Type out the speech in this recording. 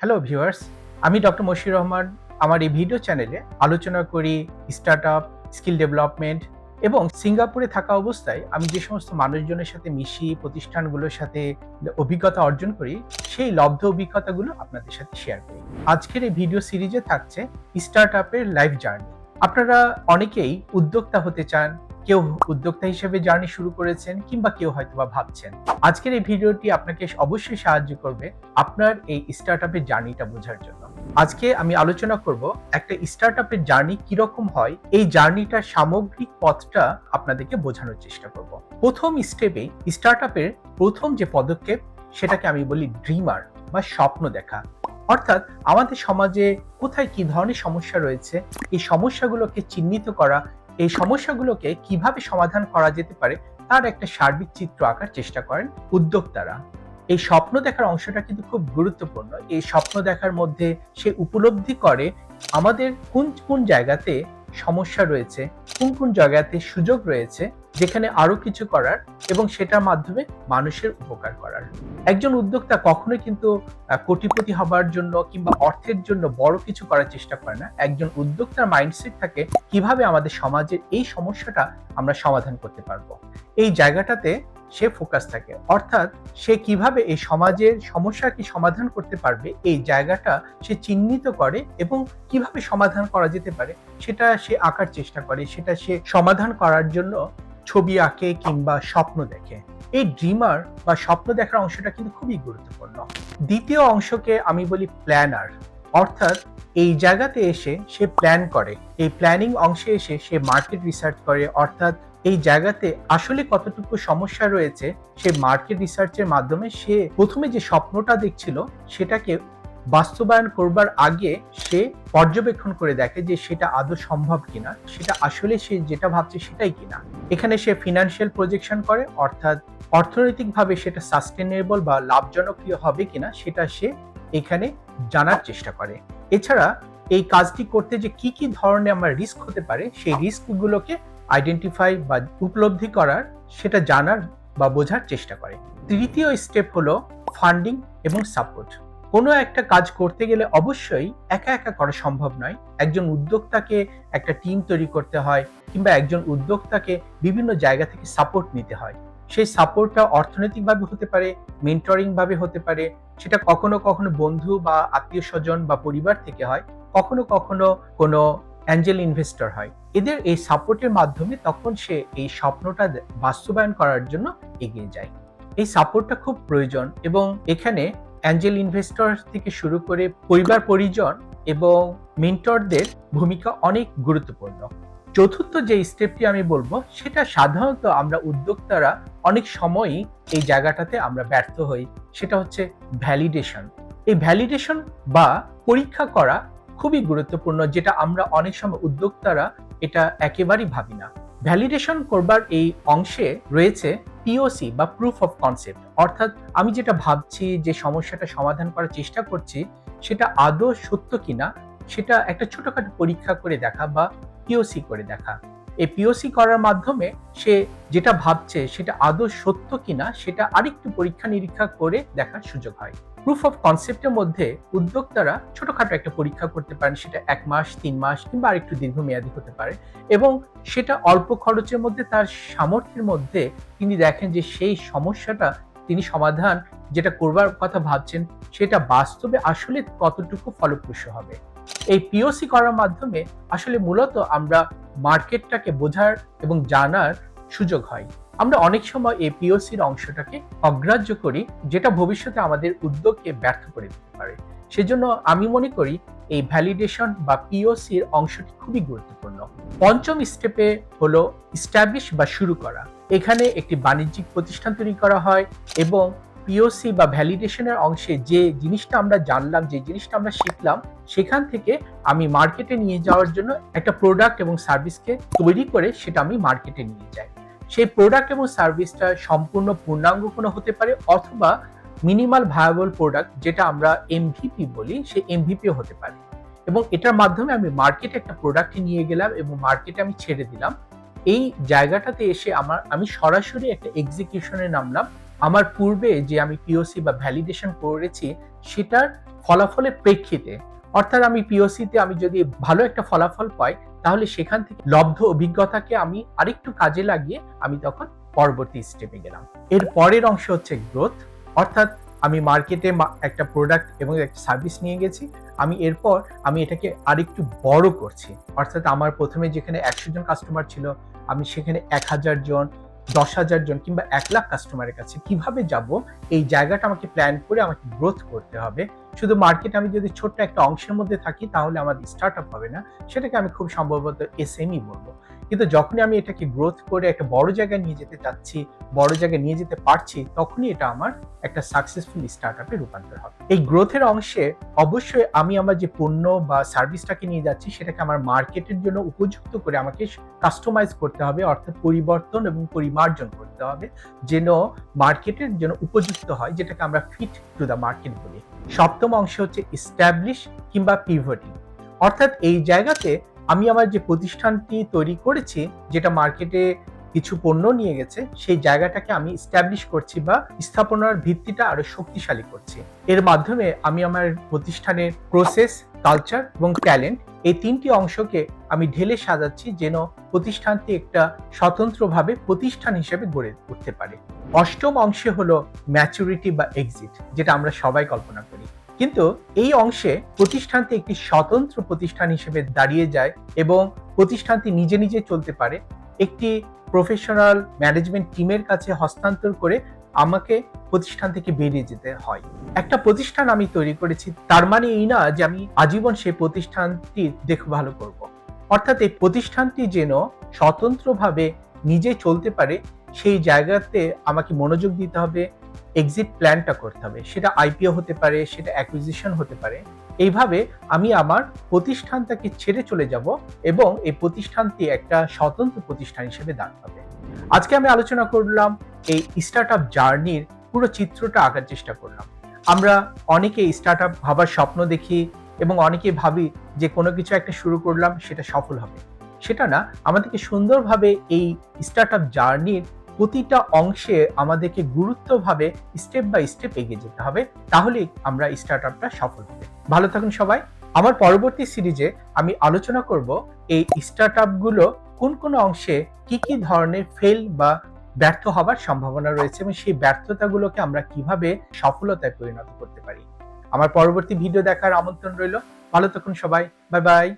Hello viewers আমি doctor Moshir Rahman. আমার এই ভিডিও চ্যানেলে আলোচনা করি স্টার্ট আপ স্কিল ডেভেলপমেন্ট এবং সিঙ্গাপুরে থাকা অবস্থায় আমি যে সমস্ত মানুষজনের সাথে মিশি, প্রতিষ্ঠানগুলোর সাথে অভিজ্ঞতা অর্জন করি, সেই লব্ধ অভিজ্ঞতাগুলো আপনাদের সাথে শেয়ার করি। আজকের এই ভিডিও সিরিজে থাকছে স্টার্ট আপের লাইফ জার্নি আপনারা অনেকেই উদ্যোক্তা হতে চান কেউ উদ্যোক্তা হিসেবে জার্নি শুরু করেছেন কিংবা কেউ হয়তো বা ভাবছেন। আজকের এই ভিডিওটি আপনাকে অবশ্যই সাহায্য করবে আপনার এই স্টার্ট আপের জার্নিটা বোঝার জন্য। আজকে আমি আলোচনা করব একটা স্টার্ট আপের জার্নি কীরকম হয়, এই জার্নিটার সামগ্রিক পথটা আপনাদেরকে বোঝানোর চেষ্টা করব। প্রথম স্টেপে স্টার্ট আপের প্রথম যে পদক্ষেপ, সেটাকে আমি বলি ড্রিমার বা স্বপ্ন দেখা। অর্থাৎ আমাদের সমাজে কোথায় কি ধরনের সমস্যা রয়েছে, এই সমস্যাগুলোকে চিহ্নিত করা এই সমস্যাগুলোকে কীভাবে সমাধান করা যেতে পারে তার একটা সার্বিক চিত্র আঁকার চেষ্টা করেন উদ্যোক্তারা। এই স্বপ্ন দেখার অংশটা কিন্তু খুব গুরুত্বপূর্ণ। এই স্বপ্ন দেখার মধ্যে সে উপলব্ধি করে আমাদের কোন কোন জায়গাতে সমস্যা রয়েছে, কোন কোন জায়গাতে সুযোগ রয়েছে যেখানে আরও কিছু করার এবং সেটার মাধ্যমে মানুষের উপকার করার। একজন উদ্যোক্তা কখনোই কিন্তু কোটিপতি হবার জন্য কিংবা অর্থের জন্য বড় কিছু করার চেষ্টা করে না। একজন উদ্যোক্তার মাইন্ডসেট থাকে কীভাবে আমাদের সমাজের এই সমস্যাটা আমরা সমাধান করতে পারব। এই জায়গাটাতে সে ফোকাস থাকে। অর্থাৎ সে কীভাবে এই সমাজের সমস্যাকে সমাধান করতে পারবে, এই জায়গাটা সে চিহ্নিত করে এবং কীভাবে সমাধান করা যেতে পারে, সেটা সে আঁকার চেষ্টা করে, সেটা সে সমাধান করার জন্য ছবি আঁকে কিংবা স্বপ্ন দেখে। এই ড্রিমার বা স্বপ্ন দেখার অংশটা কিন্তু খুবই গুরুত্বপূর্ণ। দ্বিতীয় অংশকে আমি বলি প্ল্যানার অর্থাৎ এই জায়গাতে এসে সে প্ল্যান করে, এই প্ল্যানিং অংশে এসে সে মার্কেট রিসার্চ করে, অর্থাৎ এই জায়গাতে আসলে কতটুকু সমস্যা রয়েছে, সে মার্কেট রিসার্চের মাধ্যমে সে প্রথমে যে স্বপ্নটা দেখছিল, সেটাকে বাস্তবায়ন করবার আগে সে পর্যবেক্ষণ করে দেখে যে সেটা আদৌ সম্ভব কিনা, সেটা আসলে সে যেটা ভাবছে সেটাই কিনা। এখানে সে ফিনান্সিয়াল প্রজেকশন করে, অর্থাৎ অর্থনৈতিকভাবে সেটা সাস্টেনেবল বা লাভজনক হবে কিনা সেটা সে এখানে জানার চেষ্টা করে। এছাড়া এই কাজটি করতে যে কি কি ধরনের আমার রিস্ক হতে পারে, সেই রিস্কগুলোকে আইডেন্টিফাই বা উপলব্ধি করার সেটা জানার বা বোঝার চেষ্টা করে। তৃতীয় স্টেপ হলো ফান্ডিং এবং সাপোর্ট কোনো একটা কাজ করতে গেলে অবশ্যই একা একা করা সম্ভব নয়। একজন উদ্যোক্তাকে একটা টিম তৈরি করতে হয় কিংবা একজন উদ্যোক্তাকে বিভিন্ন জায়গা থেকে সাপোর্ট নিতে হয়। সেই সাপোর্টটা অর্থনৈতিকভাবে হতে পারে মেন্টরিং ভাবে হতে পারে, সেটা কখনো কখনো বন্ধু বা আত্মীয় স্বজন বা পরিবার থেকে হয়, কখনো কখনো কোনো অ্যাঞ্জেল ইনভেস্টর হয়। এদের এই সাপোর্টের মাধ্যমে তখন সে এই স্বপ্নটা বাস্তবায়ন করার জন্য এগিয়ে যায়। এই সাপোর্টটা খুব প্রয়োজন এবং এখানে অ্যাঞ্জেল ইনভেস্টর থেকে শুরু করে পরিবার পরিজন এবং মেন্টরদের ভূমিকা অনেক গুরুত্বপূর্ণ। চতুর্থ যে স্টেপটি আমি বলব, সেটা সাধারণত আমরা উদ্যোক্তারা অনেক সময়ই এই জায়গাটাতে আমরা ব্যর্থ হই। সেটা হচ্ছে ভ্যালিডেশন এই ভ্যালিডেশন বা পরীক্ষা করা খুবই গুরুত্বপূর্ণ, যেটা আমরা অনেক সময় উদ্যোক্তারা এটা একেবারেই ভাবি না। ভ্যালিডেশন করবার এই অংশে রয়েছে পিওসি বা প্রুফ অফ কনসেপ্ট অর্থাৎ আমি যেটা ভাবছি যে সমস্যাটা সমাধান করার চেষ্টা করছি, সেটা আদৌ সত্য কিনা, সেটা একটা ছোটখাটো পরীক্ষা করে দেখা বা পিওসি করে দেখা। এই পিওসি করার মাধ্যমে সে যেটা ভাবছে সেটা আদৌ সত্য কিনা, সেটা আরেকটু পরীক্ষা নিরীক্ষা করে দেখার সুযোগ হয়। প্রুফ অফ কনসেপ্টের মধ্যে উদ্যোক্তারা ছোটখাটো একটা পরীক্ষা করতে পারেন, সেটা এক মাস, তিন মাস কিংবা আরেকটু দীর্ঘমেয়াদী হতে পারে এবং সেটা অল্প খরচের মধ্যে তার সামর্থ্যের মধ্যে তিনি দেখেন যে সেই সমস্যাটা তিনি সমাধান যেটা করবার কথা ভাবছেন, সেটা বাস্তবে আসলে কতটুকু ফলপ্রসূ হবে। এই পিওসি করার মাধ্যমে আসলে মূলত আমরা মার্কেটটাকে বোঝার এবং জানার সুযোগ হয়। আমরা অনেক সময় এই পিওসির অংশটাকে অগ্রাহ্য করি, যেটা ভবিষ্যতে আমাদের উদ্যোগকে ব্যর্থ করে দিতে পারে। সেজন্য আমি মনে করি এই ভ্যালিডেশন বা পিওসির অংশটি খুবই গুরুত্বপূর্ণ। পঞ্চম স্টেপে হলো স্ট্যাবলিশ বা শুরু করা। এখানে একটি বাণিজ্যিক প্রতিষ্ঠান তৈরি করা হয় এবং পিওসি বা ভ্যালিডেশনের অংশে যে জিনিসটা আমরা জানলাম, যে জিনিসটা আমরা শিখলাম, সেখান থেকে আমি মার্কেটে নিয়ে যাওয়ার জন্য একটা প্রোডাক্ট এবং সার্ভিসকে তৈরি করে সেটা আমি মার্কেটে নিয়ে যাই। সেই প্রোডাক্ট এবং সার্ভিসটা সম্পূর্ণ পূর্ণাঙ্গ কোনো হতে পারে অথবা মিনিমাল ভায়াবল প্রোডাক্ট যেটা আমরা এমভিপি বলি, সেই এমভিপিও হতে পারে। এবং এটার মাধ্যমে আমি মার্কেটে একটা প্রোডাক্ট নিয়ে গেলাম এবং মার্কেটে আমি ছেড়ে দিলাম। এই জায়গাটাতে এসে আমার, আমি সরাসরি একটা এক্সিকিউশনে নামলাম। আমার পূর্বে যে আমি পিওসি বা ভ্যালিডেশন করেছি, সেটার ফলাফলের প্রেক্ষিতে, অর্থাৎ আমি পিওসিতে আমি যদি ভালো একটা ফলাফল পাই, তাহলে সেখান থেকে লব্ধ অভিজ্ঞতাকে আমি আরেকটু কাজে লাগিয়ে আমি তখন পরবর্তী স্টেপে গেলাম। এর পরের অংশ হচ্ছে গ্রোথ অর্থাৎ আমি মার্কেটে একটা প্রোডাক্ট এবং একটা সার্ভিস নিয়ে গেছি। আমি এরপর আমি এটাকে আরেকটু বড় করছি। অর্থাৎ আমার প্রথমে যেখানে একশো জন কাস্টমার ছিল, আমি সেখানে এক হাজার জন দশ হাজার জন কিংবা এক লাখ কাস্টমারের কাছে কীভাবে যাব? এই জায়গাটা আমাকে প্ল্যান করে আমাকে গ্রোথ করতে হবে। শুধু মার্কেট আমি যদি ছোট্ট একটা অংশের মধ্যে থাকি, তাহলে আমার স্টার্ট আপ হবে না। সেটাকে আমি খুব সম্ভবত এস এসএমই বলব। কিন্তু যখনই আমি এটাকে গ্রোথ করে একটা বড় জায়গায় নিয়ে যেতে চাচ্ছি, বড় জায়গায় নিয়ে যেতে পারছি, তখনই এটা আমার একটা সাকসেসফুল স্টার্ট আপে রূপান্তর হবে। এই গ্রোথের অংশে অবশ্যই আমি আমার যে পণ্য বা সার্ভিসটাকে নিয়ে যাচ্ছি, সেটাকে আমার মার্কেটের জন্য উপযুক্ত করে আমাকে কাস্টমাইজ করতে হবে, অর্থাৎ পরিবর্তন এবং পরিমার্জন করতে হবে, যেন মার্কেটের জন্য উপযুক্ত হয়, যেটাকে আমরা ফিট টু দ্য মার্কেট বলি। সপ্তম অংশ হচ্ছে ইস্টাবলিশ কিংবা পিভটিং অর্থাৎ এই জায়গাতে আমি আমার যে প্রতিষ্ঠানটি তৈরি করেছি, যেটা মার্কেটে কিছু পণ্য নিয়ে গেছে, সেই জায়গাটাকে আমি স্ট্যাবলিশ করছি বা স্থাপনার ভিত্তিটা আরও শক্তিশালী করছি। এর মাধ্যমে আমি আমার প্রতিষ্ঠানের প্রসেস কালচার এবং ট্যালেন্ট এই তিনটি অংশকে আমি ঢেলে সাজাচ্ছি যেন প্রতিষ্ঠানটি একটা স্বতন্ত্রভাবে প্রতিষ্ঠান হিসেবে গড়ে উঠতে পারে। অষ্টম অংশে হলো ম্যাচুরিটি বা এক্সিট যেটা আমরা সবাই কল্পনা করি। কিন্তু এই অংশে প্রতিষ্ঠানটি একটি স্বতন্ত্র প্রতিষ্ঠান হিসেবে দাঁড়িয়ে যায় এবং প্রতিষ্ঠানটি নিজে নিজে চলতে পারে একটি প্রফেশনাল ম্যানেজমেন্ট টিমের কাছে হস্তান্তর করে আমাকে প্রতিষ্ঠান থেকে বেরিয়ে যেতে হয় একটা প্রতিষ্ঠান আমি তৈরি করেছি, তার মানে এই না যে আমি আজীবন সেই প্রতিষ্ঠানটি দেখভাল করব। অর্থাৎ এই প্রতিষ্ঠানটি যেন স্বতন্ত্রভাবে নিজে চলতে পারে, সেই জায়গাতে আমাকে মনোযোগ দিতে হবে এক্সিট প্ল্যানটা করতে হবে। সেটা আইপিও হতে পারে, সেটা অ্যাকুইজিশন হতে পারে। এইভাবে আমি আমার প্রতিষ্ঠানটাকে ছেড়ে চলে যাব এবং এই প্রতিষ্ঠানটি একটা স্বতন্ত্র প্রতিষ্ঠান হিসেবে দাঁড়াবে আজকে আমি আলোচনা করলাম এই স্টার্ট আপ জার্নির পুরো চিত্রটা আঁকার চেষ্টা করলাম। আমরা অনেকে স্টার্ট আপ ভাবার স্বপ্ন দেখি এবং অনেকে ভাবি যে কোনো কিছু একটা শুরু করলাম, সেটা সফল হবে। সেটা না, আমাদেরকে সুন্দরভাবে এই স্টার্ট আপ জার্নির প্রতিটা অংশে আমাদেরকে গুরুত্বভাবে স্টেপ বাই স্টেপ এগিয়ে যেতে হবে, তাহলেই আমরা স্টার্ট আপটা সফল হবে। ভালো থাকুন সবাই। আমার পরবর্তী সিরিজে আমি আলোচনা করব এই স্টার্ট আপগুলো কোন কোন অংশে কি কি ধরনের ফেল বা ব্যর্থ হবার সম্ভাবনা রয়েছে এবং সেই ব্যর্থতাগুলোকে আমরা কীভাবে সফলতায় পরিণত করতে পারি। আমার পরবর্তী ভিডিও দেখার আমন্ত্রণ রইল। ভালো থাকুন সবাই। Bye bye